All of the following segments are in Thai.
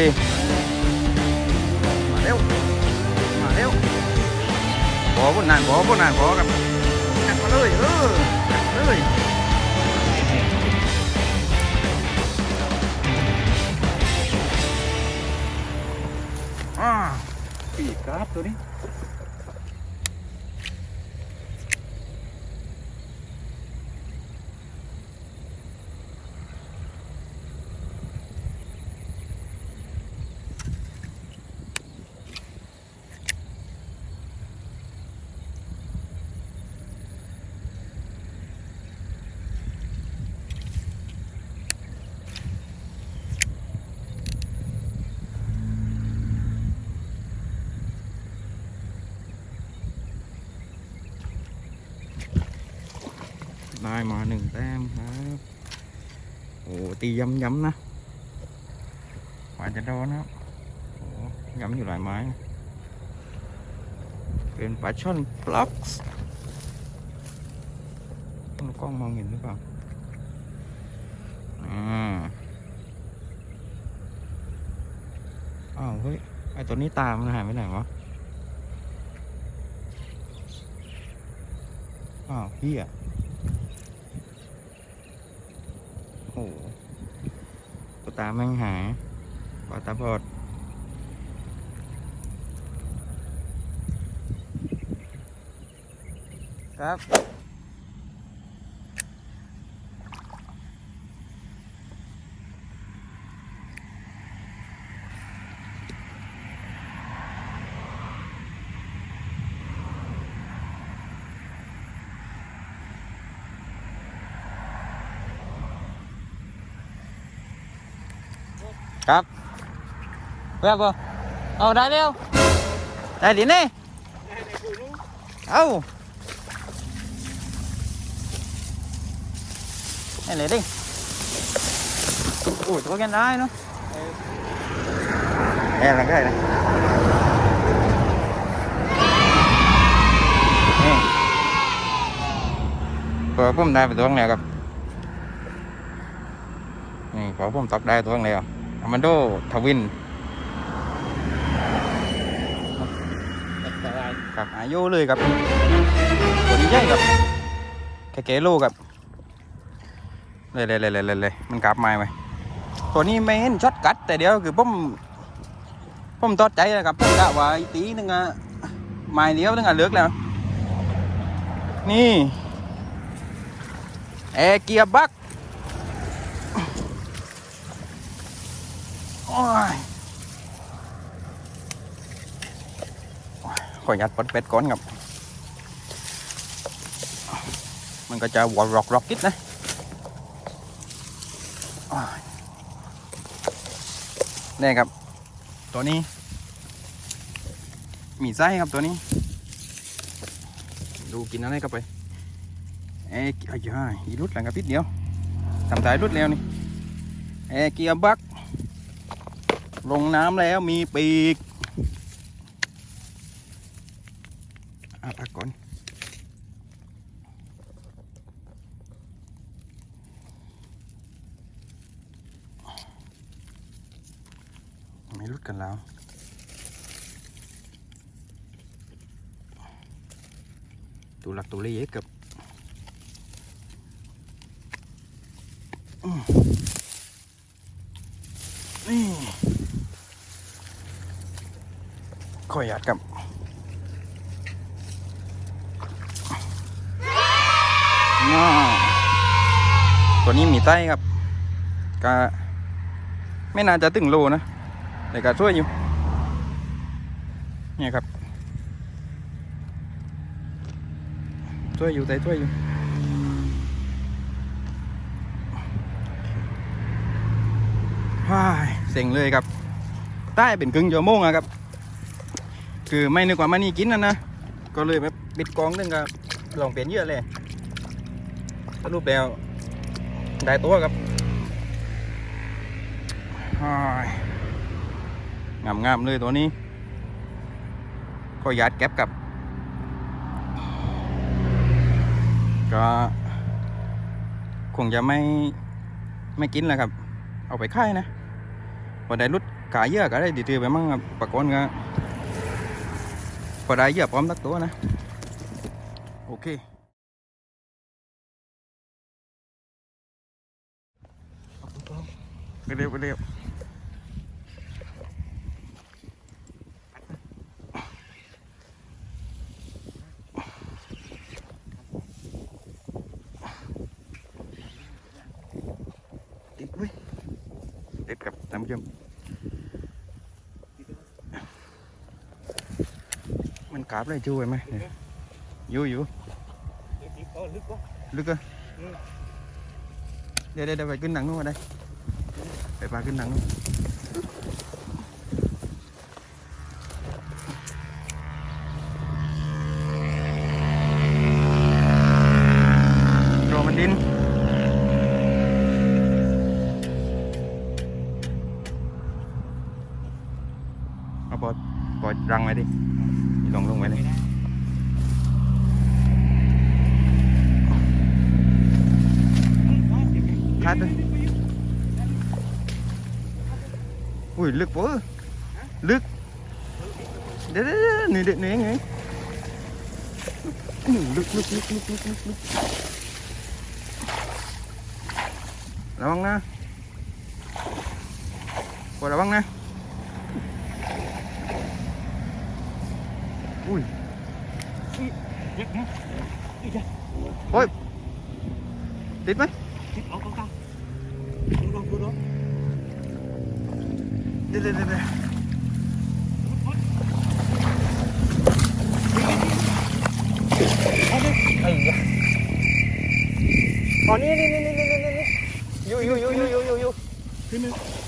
ลยมาเร็ว มาเร็วขอพุ่นนานขอพุ่นนานขอกับจัดมาเลยเออจัดเลยอ่าปีกครับตัวนี้ ได้มาหนึ่งแต้มครับ โอ้ตีย้ำๆนะกว่าจะโดนนะครับโอ้ย้ำอยู่หลายไม้ เป็นปลาช่อนปลั๊กส์กล้องมองเห็นหรือเปล่า อ่า อ้าวเฮ้ย ไอตัวนี้ตามมันหายไปไหนวะ อ้าวเฮียโอ้โหตัวตาแม่งหายปลาตาบอดครับ ครับเพื่อนบ่เอาได้เร็วได้ดิเนี่ยเอานี่เลยดิโอ้ยตัวกันได้เนาะเอ้ยหลังได้เลยนี่พอผมได้ไปตัวนึงแล้วครับนี่พอผมตอกได้ตัวนึงแล้ว อามันโดทวินอันตรายกับอายุเลยครับตัวนี้ใหญ่ครับแค่เกโลครับเลยเลยเลยเลยเลยมันกลับมาไหมตัวนี้ไม่เห็นช็อตกัด แต่เดี๋ยวคือผมผมตอดใจนะครับผมกะว่าอีตีนึงอะไม้เดียวนึงอะเลือกแล้ว นี่แอเกียบัก โอ้ยขอยัดปดเป็ดก่อนครับ มันก็จะวอลร็อกร็อกกิดนะนี่ครับ ตัวนี้ มีไส้ครับตัวนี้ ดูกินอะไรเข้าไป เอ๊ะอ้ยาอีรุดหลังกระปิดเดียวทำสายรุดแล้วนี่ เอ๊ะเกียร์บัก ลงน้ำแล้วมีปีกอาปากก่อนไม่รุดกันแล้วตัวหลักตัวเล็กกับอืมนี่ ขอหยาดกับอ้าตัวนี้มีไส้ครับก็ไม่น่าจะถึงโลนะ แต่ก็ช่วยอยู่ เนี่ยครับ ช่วยอยู่แต่ช่วยอยู่ว้ายเซ็งเลยครับ ใต้เป็นครึ่งชั่วโมงอะครับ คือไม่นึกว่ามันนี่กินนะนะ ก็เลยแบบปิดกองนึงก็ลองเปลี่ยนเยอะเลยรุปแล้วได้ตัวครับงามงามๆเลยตัวนี้ ก็ยัดแก๊บกับ ก็คงจะไม่ไม่กินแล้วครับ เอาไปค่ายนะพอได้รุดกาเยอะก็ได้ดีๆไปมั่งครับปากคนก็ พอได้เยอะพร้อมตักตัวนะ โอเค ไปเร็วไปเร็วติดเว้ยติดกับท่านผู้ชม มันกราบเลยจูไว้ไหมเนี่ยอยู่อยู่เออลึกวะลึกอะ อืม เดี๋ยวเดี๋ยวเดี๋ยวไปขึ้นหนังนู่นมาได้ไปปลาขึ้นหนังนู่นรอมันดินเอาปอดปอดรังไว้ดิลงลงไว้เลย คัดเลย อุ้ยลึกปะลึกเดี๋ยวเดี๋ยวเดี๋ยวนี่เด็กนี่ไงอื้อลึกลึกลึกลึกลึกลึกลึกระวังนะกดระวังนะอุ้ยเล็กนะอีกจ้ะโอ้ยติดไหมทิศเอาเข้าๆดูลองดูลองเดี๋ยวเดี๋ยวเดี๋ยวเดี๋ ยวเอาดิไอ้ยะอ๋อนี่นี่นี่นี่นี่นี่นี่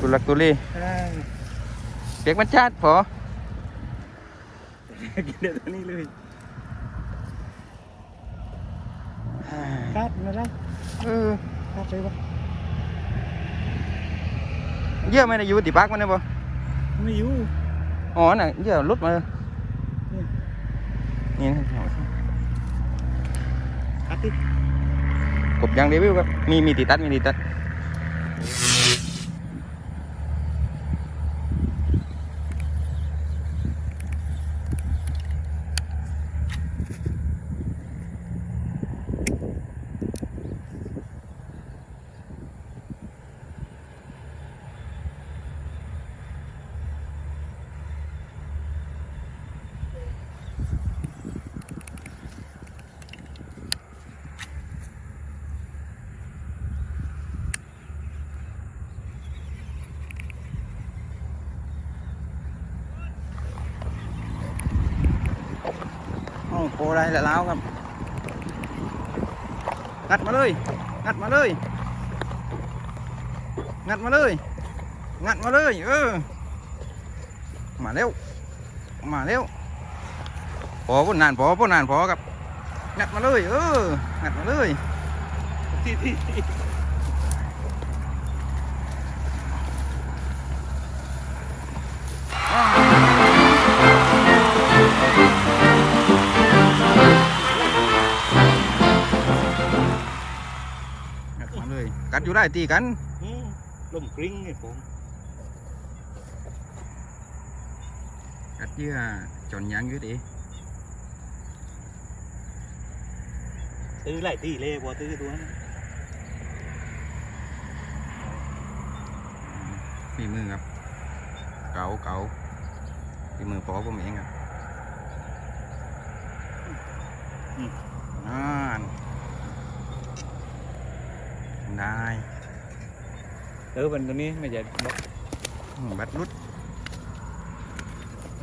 ตัวลักตัวนี้อ่าเปียกมันชาดพอกินเดี๋ยวตัวนี้เลยครับนั่นแหละเออครับใช่ปะเยอะไหมนะอยู่ติปากมันเนี่ยบ่ไม่อยู่อ๋อน่ะเยอะหลุดมานี่นะครับดิกบยางรีวิวครับมีมีติดตัดมีติดตัด โอ้ได้แล้วแล้วครับ งัดมาเลย งัดมาเลย งัดมาเลย งัดมาเลย เออ มาเร็ว มาเร็ว พอพุ่นนานพอพุ่นนานพอครับ งัดมาเลย เออ งัดมาเลยที่ที่ กัดอยู่ได้ตีกันอืมลมกริ้งไงผมกัดเยื่อจนยางอยู่ดิตื้อไล่ตีเลยกว่าตื้อตัวนั้นฝีมือครับ เก่าเก่าฝีมือพอผมเองครับอ่าน ได้ เออมันตัวนี้ไม่ใช่บอกอืมบัดรุด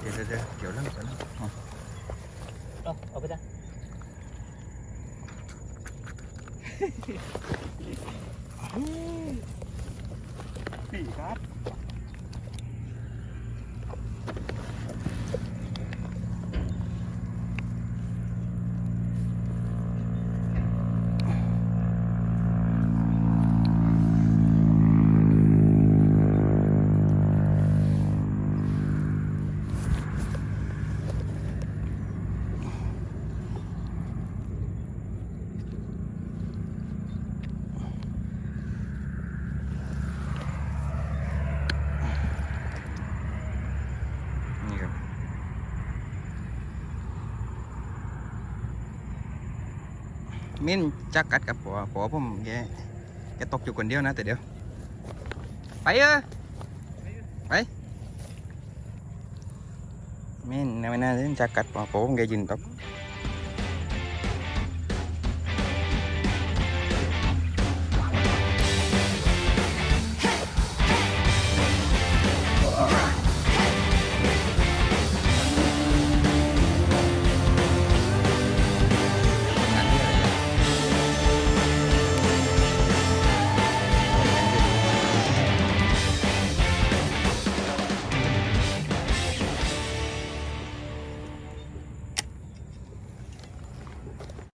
เดี๋ยวเดี๋ยวเดี๋ยวเกี่ยวเรื่องกันอ๋อเอาเอาไปจ้ะสี่ครับ มิ้นจักกัดกับผัวผัวผมแกแกตกอยู่คนเดียวนะแต่เดี๋ยว ไปเออไปมิ้นในวันนั้นจักกัดผัวผัวผมแกยืนตก